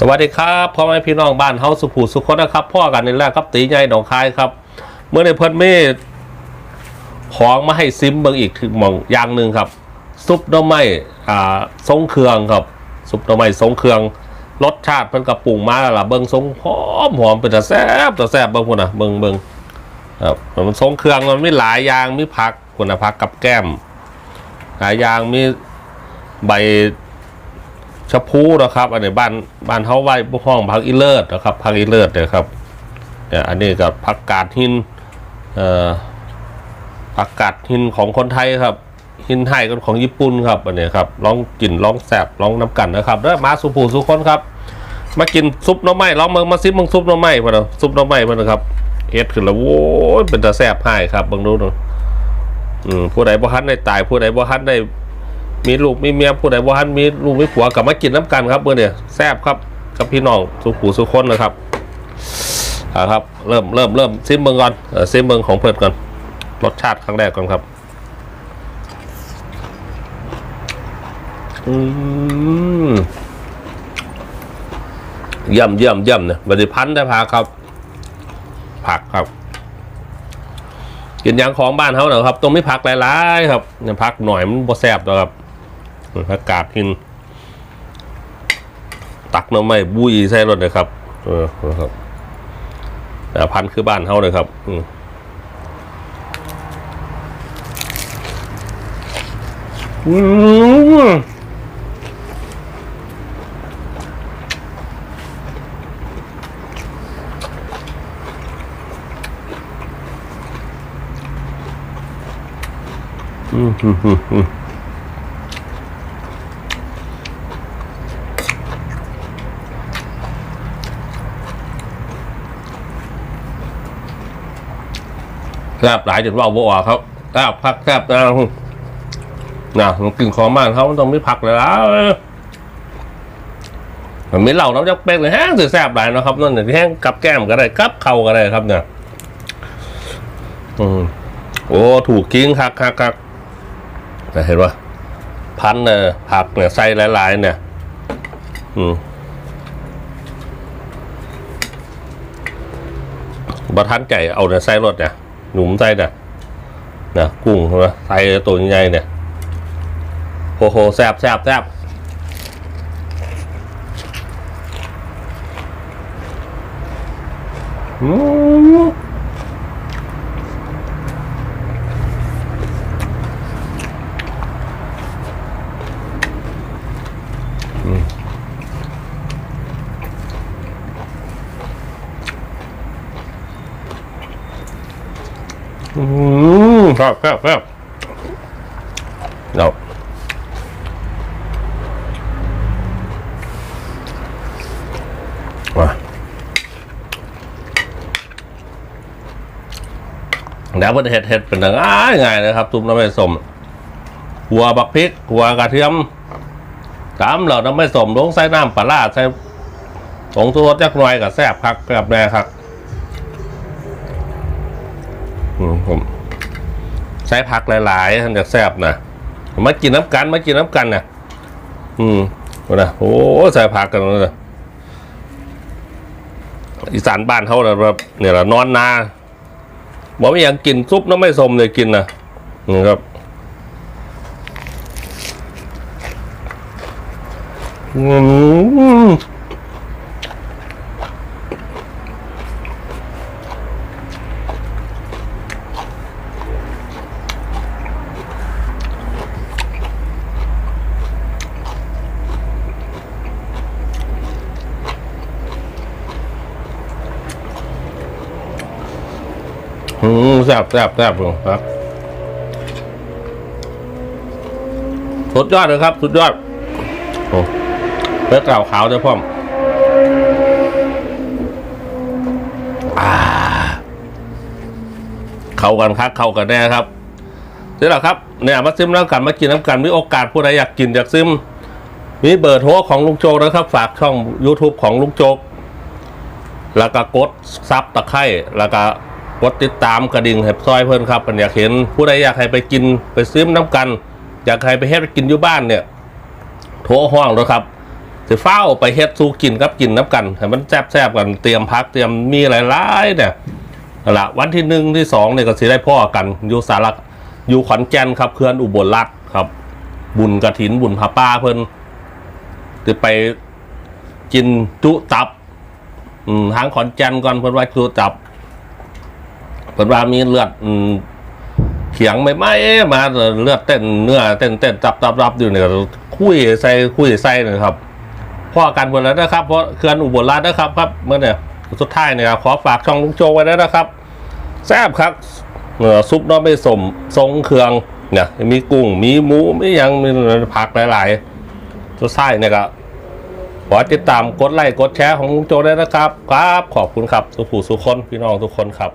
สวัสดีครับพ่อแม่พี่น้องบ้านเฮาสุภูสุขนนะครับพ่อกันนี่แหละครับตีใหญ่หนองคายครับเมื่อในเพิ่นเมฆของมาให้ซิมเบิงอีกถึงมองอย่างหนึ่งครับ ซุปหน้ำไม้อ่าทรงเครื่องครับ ซุปหน้ำไม้ทรงเครื่องรสชาติเพิ่นกระปุงมาแล้วล่ะเบิงทรงหอมหอมเป็นแต่แซ่บแต่แซ่บเบิงพุ่นน่ะเบิงเบิงครับมันทรงเครื่องมันมีหลายอย่างมีผักคุณนะผักกับแก้มหลายอย่างมีใบ ชะพูนะครับ อันนี้บ้านบ้านเฮาไว้พวกห้องพักอีเลิศนะครับพักอีเลิศเลยครับเนี่ยอันนี้กับผักกาดหินเอ่อผักกาดหินของคนไทยครับหินไทยก็ของญี่ปุ่นครับอันนี้ครับลองกลิ่นลองแสบลองน้ำกันนะครับแล้วมาสุภูสุคนครับ มากินซุปน้ำไม้ลองมึงมาซิมึงซุปน้ำไม้พอนะซุปน้ำไม้พอนะครับเอ็ดขึ้นแล้วโว้ยเป็นตาแสบให้ครับบังดูหน่อยอืมผู้ใดบ่ทันได้ตายผู้ใดบ่ทันได้ มีลูกมีเมียผู้ใดบ่ทันมีลูกมีผัวกลับมากินน้ำกันครับเมื่อเนี่ยแซ่บครับกับพี่น้องสุขูสุคนนะครับเอาครับเริ่มเริ่มเริ่มซิมเบิงก่อนเออซิมเบิงของเพิ่นก่อนรสชาติครั้งแรกก่อนครับอืมเยี่ยมเยี่ยมเยี่ยมเนี่ยบริพันธ์ได้พาครับ ผักครับ กินอย่างของบ้านเขาเนอะครับตรงนี้ผักหลายๆ ครับเนี่ยผักหน่อยมันบ่แซ่บหรอกครับ ผักกาดกิน ตักน้ำไม่บุยใส่รถเลยครับ เออนะครับแต่พันคือบ้านเขาเลยครับ อืมอืมอืมอืมอืมอืม แซ่บหลายจนว่าบ่ออกครับแซ่บพักแซ่บนะนะมันกินของบ้านเขาต้องมีผักเลยละมันไม่เหล่าน้ำจักเป็กเลยแห้งสิแซ่บหลายนะครับนั่นแห้งกับแก้มก็ได้กับเข่าก็ได้ครับเนี่ยอืมโอ้ถูกกิ้งคักคักคักเห็นว่าพันเนี่ยผักเนี่ยใส่หลายๆเนี่ย อืมบะทันไก่เอาเนี่ยใส่รถเนี่ย หนุ่มใส่เนี่ยนะกุ้งใช่ไหมใส่ตัวใหญ่ๆเนี่ยโอ้โหแซ่บแซ่บแซ่บอืม อืมครับครับครับเรามา แล้วมันเห็ดเห็ดเป็นง่ายง่ายๆนะครับตุ้มน้ำไม่สมหัวบักพริกหัวกระเทียมสามเหล่าน้ำไม่สมลงใส่น้ำปลาใส่ผงชูรสจักหน่อยกับแซ่บคักแบบแน่ครับอืมผมใช้ผักหลายๆท่านจะแซ่บนะมากินน้ำกันมากินน้ำกันนะอืมนะโอ้ใส่ผักกันเลยอีสานบ้านเขาเนี่ยแบบเนี่ยละนอนนา บอกไม่อยากกินซุปน้ำไม่สมเลยกินนะนี่ครับอืม อืม แซ่บแซ่บแซ่บเลยครับสุดยอดเลยครับ สุดยอดโอ้เลือดเก่าขาวด้วยพ่อมอาเข้ากันครับเข้ากันแน่ครับนี่แหละครับเนี่ยมาซิมแล้วกันมากินน้ำกันมีโอกาสผู้ใดอยากกินอยากซิมมีเบอร์โทรของลุงโจกนะครับ ฝากช่อง YouTube ของลุงโจกแล้วก็กดซับตะไคร่แล้วก็ กดติดตามกระดิ่งให้ซอยเพิ่อนครับอยากเห็นผู้ใดอยากให้ไปกินไปซื้อน้ำกัน อยากให้ไปเฮ็ดไปกินอยู่บ้านเนี่ยโทรห้องเลยครับสิเฝ้าไปเฮ็ดสู้กินกับกินน้ำกันให้มันแซ่บๆกันเตรียมพักเตรียมมีหลายๆเนี่ยนั่นละวันที่หนึ่งที่สองเนี่ยก็สิได้พ่อกันอยู่สาระอยู่ขอนแก่นครับเพื่อนอุบลรัฐครับ บุญกระถินบุญพาป้าเพิ่อนจะไปกินจุตับอืมทางขอนแก่นก่อนเพิ่อนว่าจุตับ พิ่นว่ามีเลือดเขียงไม่ไหมมาเลือดเต้นเนื้อเต้นเต้นจับจับจับอยู่เนี่ยคุยใส่คุยใส่เลยครับพ่อกันหมดแล้วนะครับ เพราะเคลื่อนอุบลราชนะครับครับเมื่อเนี่ยสุดท้ายเนี่ยขอฝากช่องลุงโจไว้แล้วนะครับแซ่บครับเนื้อซุปน้องไม่สมทรงเครื่องเนี่ยมีกุ้งมีหมูมียังมีผักหลายๆสุดท้ายเนี่ยก็ขอติดตามกดไลค์กดแชร์ของลุงโจได้นะครับ ครับ ขอบคุณครับ สุภูสุคนพี่น้องทุกคนครับ